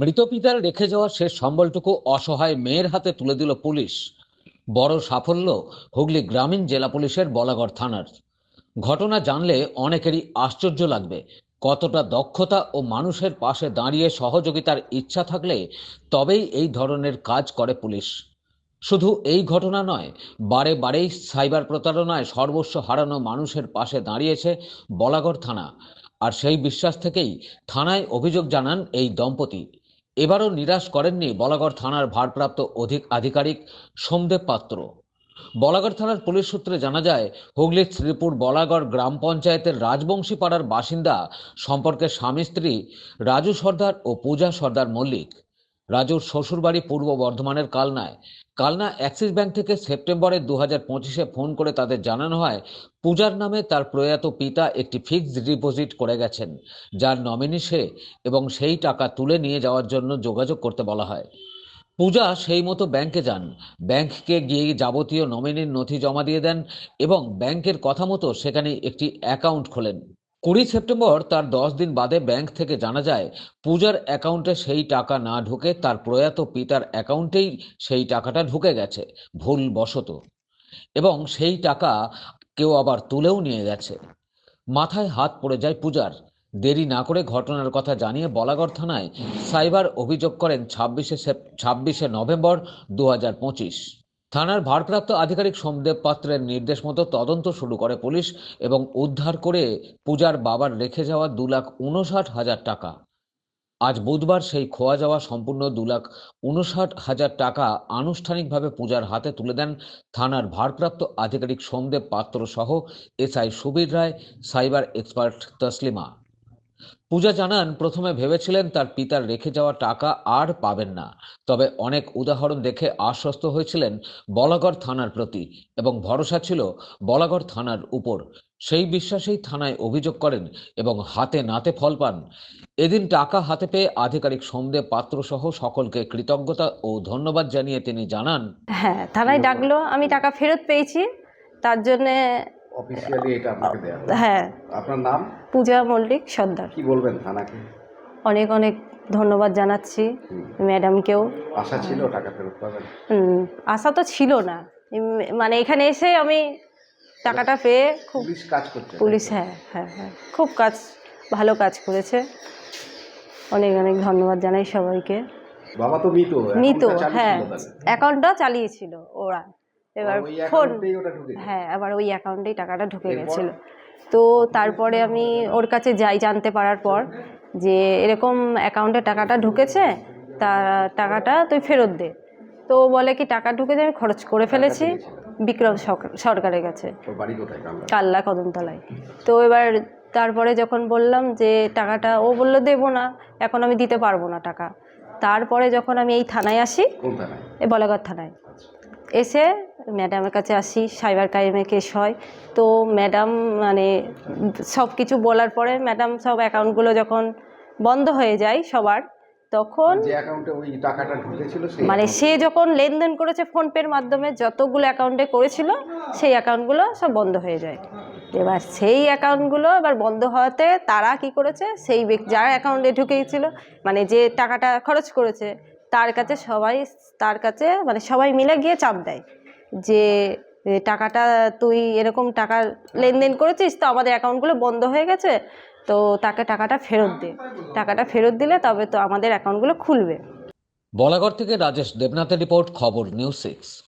মৃত পিতার রেখে যাওয়া শেষ সম্বলটুকু অসহায় মেয়ের হাতে তুলে দিল পুলিশ। বড় সাফল্য হুগলি গ্রামীণ জেলা পুলিশের বলাগড় থানার। ঘটনা জানলে অনেকেরই আশ্চর্য লাগবে। কতটা দক্ষতা ও মানুষের পাশে দাঁড়িয়ে সহযোগিতার ইচ্ছা থাকলে তবেই এই ধরনের কাজ করে পুলিশ। শুধু এই ঘটনা নয়, বারে বারেই সাইবার প্রতারণায় সর্বস্ব হারানো মানুষের পাশে দাঁড়িয়েছে বলাগড় থানা। আর সেই বিশ্বাস থেকেই থানায় অভিযোগ জানান এই দম্পতি। এবারও নিরাশ করেননি বলাগড় থানার ভারপ্রাপ্ত অধিক আধিকারিক সোমদেব পাত্র। বলাগড় থানার পুলিশ সূত্রে জানা যায়, হুগলির শ্রীপুর বলাগড় গ্রাম পঞ্চায়েতের রাজবংশী পাড়ার বাসিন্দা, সম্পর্কে স্বামী স্ত্রী রাজু সর্দার ও পূজা সর্দার মল্লিক। রাজুর শ্বশুরবাড়ি পূর্ব বর্ধমানের কালনায়। কালনা অ্যাক্সিস ব্যাংক থেকে সেপ্টেম্বরের দু হাজার পঁচিশে ফোন করে তাদের জানানো হয়, পূজার নামে তার প্রয়াত পিতা একটি ফিক্সড ডিপোজিট করে গেছেন, যার নমিনি সে এবং সেই টাকা তুলে নিয়ে যাওয়ার জন্য যোগাযোগ করতে বলা হয়। পূজা সেই মতো ব্যাংকে যান ব্যাংককে গিয়ে যাবতীয় নমিনির নথি জমা দিয়ে দেন এবং ব্যাংকের কথা মতো সেখানে একটি অ্যাকাউন্ট খোলেন। কুড়ি সেপ্টেম্বর তার দশ দিন বাদে ব্যাংক থেকে জানা যায়, পূজার অ্যাকাউন্টে সেই টাকা না ঢুকে তার প্রয়াত পিতার অ্যাকাউন্টেই সেই টাকাটা ঢুকে গেছে ভুল বশত এবং সেই টাকা কেউ আবার তুলেও নিয়ে গেছে। মাথায় হাত পড়ে যায় পূজার। দেরি না করে ঘটনার কথা জানিয়ে বলাগড় থানায় সাইবার অভিযোগ করেন ছাব্বিশে ছাব্বিশে নভেম্বর দু হাজার পঁচিশ। থানার ভারপ্রাপ্ত আধিকারিক সোমদেব পাত্রের নির্দেশ মতো তদন্ত শুরু করে পুলিশ এবং উদ্ধার করে পূজার বাবার রেখে যাওয়া দু লাখ উনষাট হাজার টাকা। আজ বুধবার সেই খোয়া যাওয়া সম্পূর্ণ দু লাখ উনষাট হাজার টাকা আনুষ্ঠানিকভাবে পূজার হাতে তুলে দেন থানার ভারপ্রাপ্ত আধিকারিক সোমদেব পাত্র সহ SI Subir Roy, cyber expert Taslima. Puja জানান প্রথমে ভেবেছিলেন তার পিতার রেখে যাওয়া টাকা আর পাবেন না। তবে অনেক উদাহরণ দেখে আশ্বস্ত হয়েছিলেন বলাগড় থানার প্রতি এবং ভরসা ছিল বলাগড় থানার উপর। সেই বিশ্বাসেই থানায় অভিযোগ করেন এবং হাতে নাতে ফল পান। এদিন টাকা হাতে পেয়ে আধিকারিক সোমদেব পাত্র সহ সকলকে কৃতজ্ঞতা ও ধন্যবাদ জানিয়ে তিনি জানান হ্যাঁ থানায় ডাকলো আমি টাকা ফেরত পেয়েছি। তার জন্যে অফিসিয়ালি এটা আপনাকে দেওয়া হলো। হ্যাঁ। আপনার নাম? পূজা মল্লিক সর্দার। কি বলবেন থানাকে? অনেক অনেক ধন্যবাদ জানাচ্ছি ম্যাডামকেও। আশা ছিল টাকা ফেরত পাবেন? আশা তো ছিল না। মানে এখানে এসে আমি টাকাটা পেয়ে খুব পুলিশ কাজ করছে পুলিশ হ্যাঁ হ্যাঁ হ্যাঁ খুব কাজ ভালো কাজ করেছে। অনেক অনেক ধন্যবাদ জানাই সবাইকে। বাবা তো মৃত মৃত হ্যাঁ। অ্যাকাউন্টটা চালিয়েছিল ওরা। এবার ফোন। হ্যাঁ আবার ওই অ্যাকাউন্টেই টাকাটা ঢুকে? গেছিল। তো তারপরে আমি ওর কাছে যাই জানতে পারার পর যে এরকম অ্যাকাউন্টে টাকাটা ঢুকেছে তা টাকাটা তুই ফেরত দে। তো ও বলে কি টাকা ঢুকেছে আমি খরচ করে ফেলেছি। বিক্রম সরকারের কাছে। কাল্লা কদমতলায়। তো এবার তারপরে যখন বললাম যে টাকাটা ও বলল দেবো না এখন আমি দিতে পারব না টাকা। তারপরে যখন আমি এই থানায় আসি বলাগড় থানায়। এসে ম্যাডামের কাছে আসি সাইবার ক্রাইমে কেস হয়। তো ম্যাডাম মানে সব কিছু বলার পরে ম্যাডাম সব অ্যাকাউন্টগুলো যখন বন্ধ হয়ে যায় সবার তখন মানে সে যখন লেনদেন করেছে ফোনপের মাধ্যমে যতগুলো অ্যাকাউন্টে করেছিল সেই অ্যাকাউন্টগুলো সব বন্ধ হয়ে যায়। এবার সেই অ্যাকাউন্টগুলো এবার বন্ধ হওয়াতে তারা কি করেছে সেই ব্যক্তি যার অ্যাকাউন্টে ঢুকেছিল মানে যে টাকাটা খরচ করেছে তার কাছে সবাই তার কাছে মানে সবাই মিলে গিয়ে চাপ দেয়। যে টাকাটা তুই এরকম টাকা লেনদেন করেছিস, তো আমাদের অ্যাকাউন্টগুলো বন্ধ হয়ে গেছে, তো তাকে টাকাটা ফেরত দে। টাকাটা ফেরত দিলে তবে তো আমাদের অ্যাকাউন্টগুলো খুলবে। বলাগড় থেকে রাজেশ দেবনাথের রিপোর্ট, খবর নিউজ সিক্স।